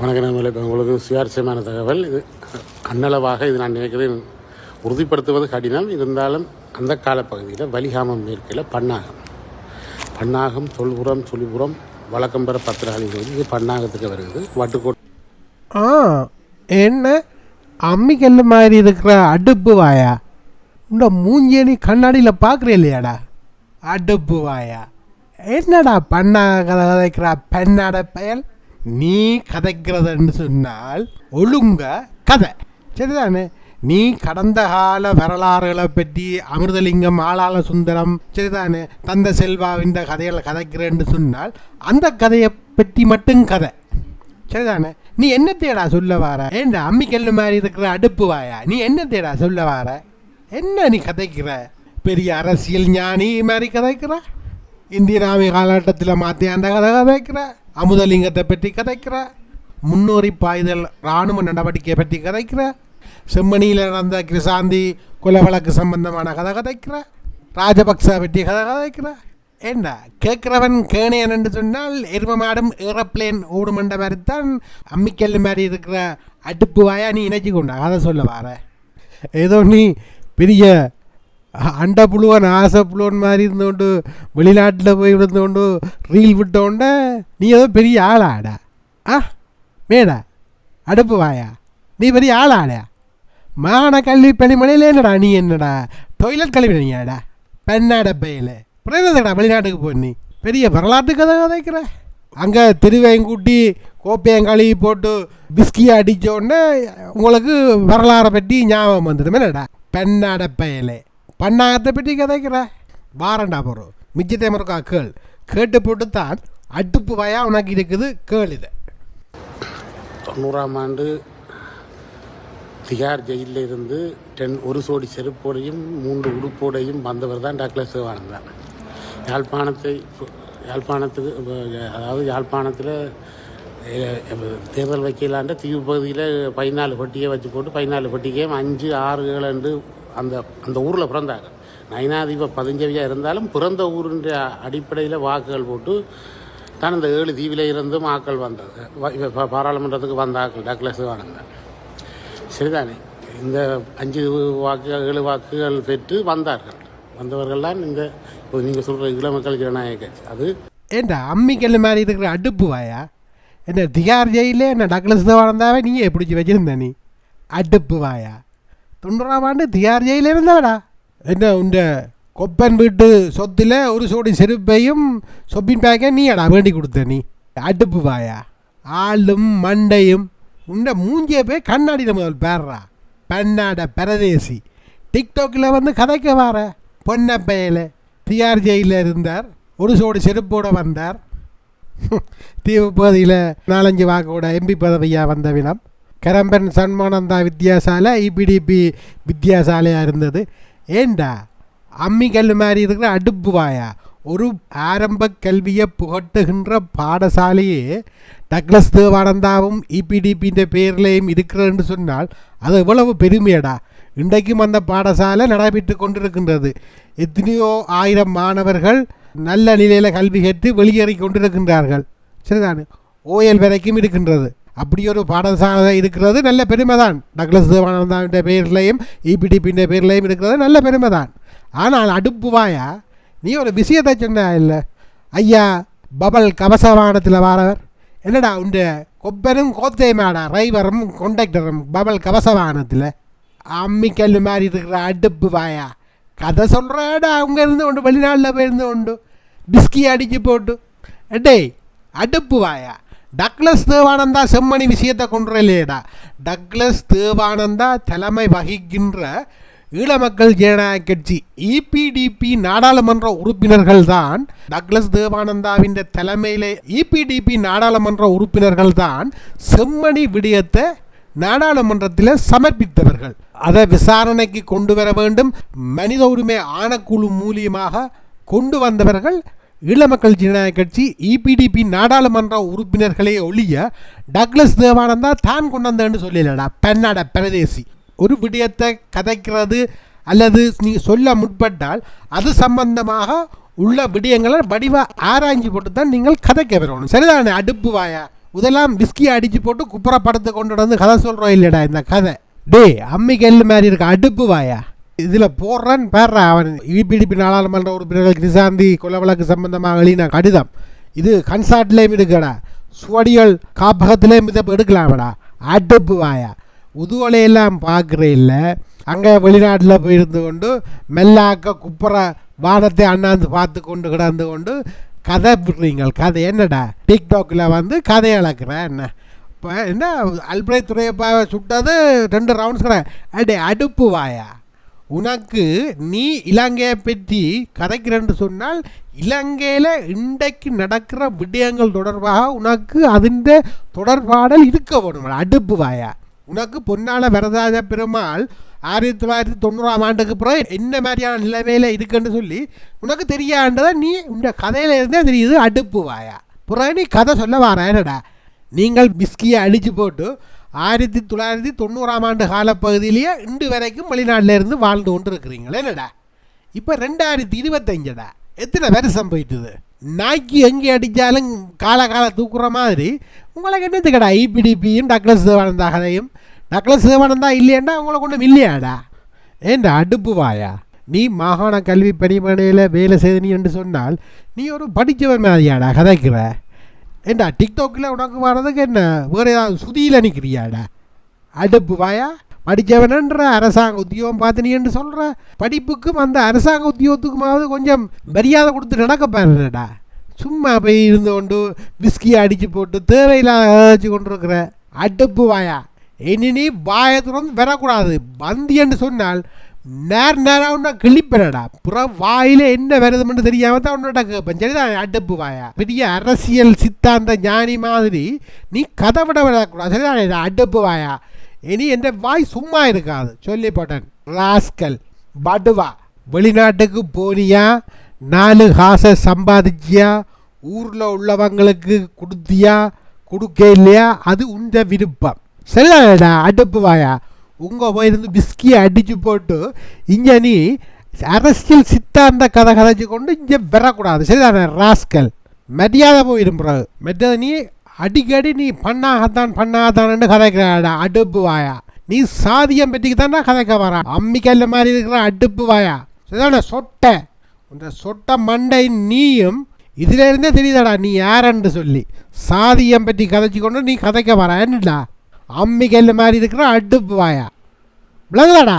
வணக்கம் இப்போ உங்களுக்கு சுவாரஸ்யமான தகவல். இது கண்ணளவாக இது நான் நினைக்கிறேன் உறுதிப்படுத்துவது கடினம். இருந்தாலும் அந்த காலப்பகுதியில் வலிகாமம் மேற்கில் பன்னாகம் பன்னாகம் தொல்புறம் சொல்புறம் வழக்கம் பெற பத்து இது பன்னாகத்துக்கு வருகிறது. வட்டுக்கோட்டை ஆ என்ன? அம்மிக்கல் மாதிரி இருக்கிற அடுப்பு வாயா? இந்த மூஞ்சிய நீ கண்ணாடியில் பார்க்குற இல்லையாடா? அடுப்பு வாயா? என்னடா பண்ணாக கதை பெண்ணாட பயல்? நீ கதைக்கிறதுன்னு சொன்னால் ஒழுங்க கதை. சரிதானே? நீ கடந்த கால வரலாறுகளை பற்றி அமிர்தலிங்கம் ஆளாள சுந்தரம் சரிதானே? தந்த செல்வாவின் இந்த கதைகளை கதைக்கிறேன்னு சொன்னால் அந்த கதையை பற்றி மட்டும் கதை. சரிதானே? நீ என்ன தேடா சொல்ல வார ஏண்டா அம்மிக்கல்லு மாதிரி இருக்கிற அடுப்பு வாயா? நீ என்ன தேடா சொல்ல வார என்ன நீ கதைக்கிற? பெரிய அரசியல் ஞானி மாதிரி கதைக்கிற? இந்திராமி காலகட்டத்தில் மாற்றி அந்த கதை கதைக்கிற? அமுதலிங்கத்தை பற்றி கதைக்கிற முன்னோரி பாய்தல் இராணுவ நடவடிக்கையை பற்றி கதைக்கிற செம்மணியில் நடந்த கிருசாந்தி கொலை வழக்கு சம்பந்தமான கதை கதைக்கிற ராஜபக்ச பற்றி கதை கதைக்கிற. ஏண்டா கேட்குறவன் கேணையன் என்று சொன்னால் எரும மாடும் ஏரோப்ளேன் ஓடுமண்ட மாதிரி தான் அம்மிக்கல் மாதிரி இருக்கிற அடுப்பு வாயா நீ இணைச்சி கொண்டா? அதை சொல்ல வார. ஏதோ நீ பெரிய அண்டை புழுவன் ஆசை புழுவன் மாதிரி இருந்தோண்டு வெளிநாட்டில் போய் விழுந்தோண்டு ரீல் விட்டோண்ட நீ ஏதோ பெரிய ஆளாடா? ஆ? மேடா? அடுப்பு வாயா? நீ பெரிய ஆளாடா? மான கல்வி பனிமலையில் என்னடா? நீ என்னடா? டொய்லெட் கழுவினியாடா? பெண்ணாட பையில. பிரேதடா வெளிநாட்டுக்கு போய் நீ? பெரிய வரலாற்று கதை கதைக்கிற அங்கே திருவேங்கூட்டி கோப்பையும் கழுவி போட்டு பிஸ்கியை அடித்த உடனே உங்களுக்கு வரலாறை பற்றி ஞாபகம் வந்துடும். என்னடா? பெண்ணாட பயலே. பண்ணாகத்தை பற்றி கதைக்கிற? வாரண்டா போகிறோம் மிச்சத்தை மறுக்கா கேள். கேட்டு போட்டு தான் அடுப்பு வயா உனக்கு இருக்குது கேள் இதை. தொண்ணூறாம் ஆண்டு திகார் ஜெயிலில் இருந்து டென் ஒரு சோடி செருப்போடையும் மூன்று உடுப்போடையும் வந்தவர் தான் டாக்டர் சிவானந்தன் யாழ்ப்பாணத்தை யாழ்ப்பாணத்துக்கு அதாவது யாழ்ப்பாணத்தில் தேர்தல் வைக்கலான்ற தீவு பகுதியில் பதினாலு பட்டியை வச்சு போட்டு பதினாலு பட்டிக்கையும் அஞ்சு ஆறு ஏழு அந்த அந்த ஊரில் பிறந்தாங்க நயனாதிப பதிஞ்சவியாக இருந்தாலும் பிறந்த ஊருன்ற அடிப்படையில் வாக்குகள் போட்டு தான் இந்த ஏழு தீவில் இருந்தும் ஆக்கள் வந்தது. இப்போ பாராளுமன்றத்துக்கு வந்த ஆக்கள் டாக்டர் சிவானந்தன். சரிதானே? இந்த அஞ்சு வாக்குகள் ஏழு வாக்குகள் பெற்று வந்தார்கள். வந்தவர்கள்தான் இந்த இப்போ நீங்கள் சொல்கிற இளமக்கள் ஜனநாயக கட்சி. அது ஏண்டா அம்மிக்கல் மாதிரி இருக்கிற அடுப்பு வாயா? என்ன திகார் ஜெயிலே என்ன டக்ளஸ் வளர்ந்தாவே நீயே பிடிச்சி வச்சிருந்த நீ? அடுப்பு வாயா? தொண்ணூறாம் ஆண்டு தியார் ஜெயில இருந்தவடா என்ன உண்ட கொப்பன் வீட்டு சொத்தில் ஒரு சோடி செருப்பையும் சொப்பின் பேக்கை நீ அடா வேண்டி கொடுத்த நீ அடுப்பு வாயா ஆளும் மண்டையும் உண்ட மூஞ்சிய போய் கண்ணாடியில் முதல் பேர்றா பெண்ணாட பரதேசி டிக்டாக்கில் வந்து கதைக்க வார பொன்னப்பையில் டிஆர் ஜெயிலில் இருந்தார் ஒரு சோடு செருப்போடு வந்தார் தீவு பகுதியில் நாலஞ்சு வாக்கோட எம்பி பதவியாக வந்த வினம் கரம்பன் சண்மானந்தா வித்யாசாலை இபிடிபி வித்யாசாலையாக இருந்தது. ஏண்டா? அம்மிக்கல் மாதிரி இருக்கிற அடுப்பு வாயா? ஒரு ஆரம்ப கல்வியை புகட்டுகின்ற பாடசாலையே டக்ளஸ் தேவானந்தாவும் இபிடிபின்ற பேர்லையும் இருக்கிறதுன்னு சொன்னால் அது எவ்வளவு பெருமையடா? இன்றைக்கும் அந்த பாடசாலை நடைபெற்று கொண்டிருக்கின்றது. எத்தனையோ ஆயிரம் மாணவர்கள் நல்ல நிலையில் கல்வி கற்று வெளியேறி கொண்டிருக்கின்றார்கள். சரிதான்? ஓயல் வரைக்கும் இருக்கின்றது. அப்படி ஒரு பாடசாலை இருக்கிறது நல்ல பெருமை தான் டக்ளஸ் தேவானந்தாவின் பேர்லையும் இபிடிபின்ற பேர்லேயும் இருக்கிறது நல்ல பெருமை தான் ஆனால் அடுப்பு வாயா? நீ ஒரு விஷயத்தை சொன்ன இல்லை. ஐயா பபல் கவசவானத்தில் வாரவர். என்னடா உண்டு? கொப்பனும் கோத்தையுமாடா டிரைவரும் கொண்டக்டரும் பபல் கவசவானத்தில். அம்மிக்கல் மாதிரி இருக்கிற அடுப்பு வாயா? கதை சொல்கிறாடா அவங்க இருந்து கொண்டு வெளிநாட்டில் போயிருந்து கொண்டு பிஸ்கி அடிச்சு போட்டு. டேய் அடுப்பு வாயா? டக்ளஸ் தேவானந்தா செம்மணி விஷயத்தை கொண்டு இல்லையடா டக்ளஸ் தேவானந்தா தலைமை வகிக்கின்ற ஈழமக்கள் ஜனநாயக கட்சி இபிடிபி நாடாளுமன்ற உறுப்பினர்கள் தான் டக்ளஸ் தேவானந்தாவின் தலைமையிலே இபிடிபி நாடாளுமன்ற உறுப்பினர்கள் தான் செம்மணி விடயத்தை நாடாளுமன்றத்தில் சமர்ப்பித்தவர்கள். அதை விசாரணைக்கு கொண்டு வர வேண்டும். மனித உரிமை ஆணைக்குழு மூலியமாக கொண்டு வந்தவர்கள் ஈழமக்கள் ஜனநாயக கட்சி இபிடிபி நாடாளுமன்ற உறுப்பினர்களே ஒழிய டக்ளஸ் தேவானந்தா தான் கொண்டு வந்தேன்னு சொல்லலடா பெண்ணாட பிரதேசி. ஒரு விடயத்தை கதைக்கிறது அல்லது நீ சொல்ல முற்பட்டால் அது சம்பந்தமாக உள்ள விடயங்களை வடிவாக ஆராய்ஞ்சு போட்டு தான் நீங்கள் கதைக்க வரணும். சரிதானே? அடுப்பு வாயா. இதெல்லாம் விஸ்கியை அடித்து போட்டு குப்புற படத்தை கொண்டு வந்து கதை சொல்கிறோம் இல்லைடா இந்த கதை. டேய் அம்மி கல்லு மாதிரி இருக்க. அடுப்பு வாயா. இதில் போடுறான்னு பேர்றா. அவன் இபிடிபி நாடாளுமன்ற உறுப்பினர்கள் கிருசாந்தி கொலை வழக்கு சம்பந்தமாக எழுதின கடிதம். இது கன்சார்ட்லேயும் எடுக்கடா சுவடிகள் காப்பகத்திலேயும் இதை எடுக்கலாமடா. அடுப்பு வாயா. உதுவலையெல்லாம் பார்க்குற இல்லை. அங்கே வெளிநாட்டில் போயிருந்து கொண்டு மெல்லாக்க குப்புற வானத்தை அண்ணாந்து பார்த்து கொண்டு கிடந்து கொண்டு கதை விடுறீங்க கதை என்னடா? டிக்டாக்கில் வந்து கதை இழக்கிறேன் என்ன? இப்போ என்ன? அல்பிரை துறையப்பாவை சுட்டது ரெண்டு ரவுண்ட்ஸ் கடை அடே அடுப்பு வாயா. உனக்கு நீ இலங்கையை பற்றி கதைக்கிறேன்னு சொன்னால் இலங்கையில் இன்றைக்கு நடக்கிற விடயங்கள் தொடர்பாக உனக்கு அதிண்ட தொடர்பாடல் இருக்க வேணும் அடுப்பு வாயா. உனக்கு பொன்னால வரதாஜ பெருமாள் ஆயிரத்தி தொள்ளாயிரத்தி தொண்ணூறாம் ஆண்டுக்கு பிறகு என்ன மாதிரியான நிலைமையில் இருக்குன்னு சொல்லி உனக்கு தெரியாண்டதை நீ இந்த கதையில இருந்தே தெரியுது அடுப்பு வாயா. பிறகு நீ கதை சொல்ல வாரா என்னடா? நீங்கள் பிஸ்கியை அழிச்சு போட்டு ஆயிரத்தி தொள்ளாயிரத்தி தொண்ணூறாம் ஆண்டு காலப்பகுதியிலேயே இன்று வரைக்கும் வெளிநாட்டில் இருந்து வாழ்ந்து கொண்டு இருக்கிறீங்களே என்னடா? இப்போ ரெண்டாயிரத்தி இருபத்தஞ்சடா. எத்தனை வருஷம் போயிட்டுது? நாய்க்கு எங்கே அடித்தாலும் கால கால தூக்குற மாதிரி உங்களுக்கு என்னத்துக்கடா ஐபிடிபியும் டக்ளஸ் சிவானந்தா கதையும். டக்ளஸ் சிவானந்தா இல்லையாண்டா உங்களை கொண்டு இல்லையாடா? ஏண்டா அடுப்பு வாயா? நீ மாகாண கல்வி பணிமனையில் வேலை செய்த நீ என்று சொன்னால் நீ ஒரு படித்தவன் மாதிரியாடா கதைக்கிற? ஏண்டா டிக்டாக்கில் உனக்கு வர்றதுக்கு என்ன? வேறு ஏதாவது சுதியில் நிற்கிறியாடா அடுப்பு வாயா? படித்தவனன்ற அரசாங்க உத்தியோகம் பார்த்து சொல்கிற படிப்புக்கும் அந்த அரசாங்க உத்தியோகத்துக்குமாவது கொஞ்சம் மரியாதை கொடுத்து நடக்க பாருடா. சும்மா போய் இருந்து கொண்டு விஸ்கியை அடித்து போட்டு தேவையில்லாத வச்சு கொண்டிருக்கிற. அடுப்பு வாயா. இனி நீ வாயத்துல திறந்து வரக்கூடாது. வந்தியன்னு சொன்னால் நேர் நேரம் உன்னை கிழிப்பனடா. புற வாயில என்ன வருதுன்னு தெரியாம தான் உன்னோட கேட்பேன் சரிதான் அடுப்பு வாயா. பெரிய அரசியல் சித்தாந்த ஞானி மாதிரி நீ கதை விட விடக்கூடாது சரிதான் அடுப்பு வாயா. இனி என் வாய் சும்மா இருக்காது. சொல்லி போட்டேன். ராஸ்கல் படுவா வெளிநாட்டுக்கு போனியா? நாலு காசை சம்பாதிச்சியா? ஊரில் உள்ளவங்களுக்கு கொடுத்தியா? கொடுக்க இல்லையா? அது உந்த விருப்பம். சரிதானடா? அடுப்பு வாயா. உங்கள் போயிருந்து பிஸ்கியை அடித்து போட்டு இங்கே நீ அரசியல் சித்தாந்த கதை கதைச்சு கொண்டு இங்கே வரக்கூடாது. சரிதானே? ராஸ்கல். மரியாதை போயிடும் பிறகு மரியாதை நீ அடிக்கடி நீ பண்ணாகத்தான் பண்ணாகத்தான்னு கதைக்கிறாடா அடுப்பு வாயா. நீ சாதியம் பற்றிக்கு தானே கதைக்க வரா அம்மிக்கல்ல மாதிரி இருக்கிற அடுப்பு வாயா. சரிதானே? சொட்டை. இந்த சொட்ட மண்டை நீயும் இதுலேருந்தே தெரியுதாடா? நீ யாரன்னு சொல்லி. சாதியம் பற்றி கதைச்சு கொண்டு நீ கதைக்க வர என்னடா? அம்மிக்கல்ல மாதிரி இருக்கிற அடுப்பு வாயா. விளங்குதாடா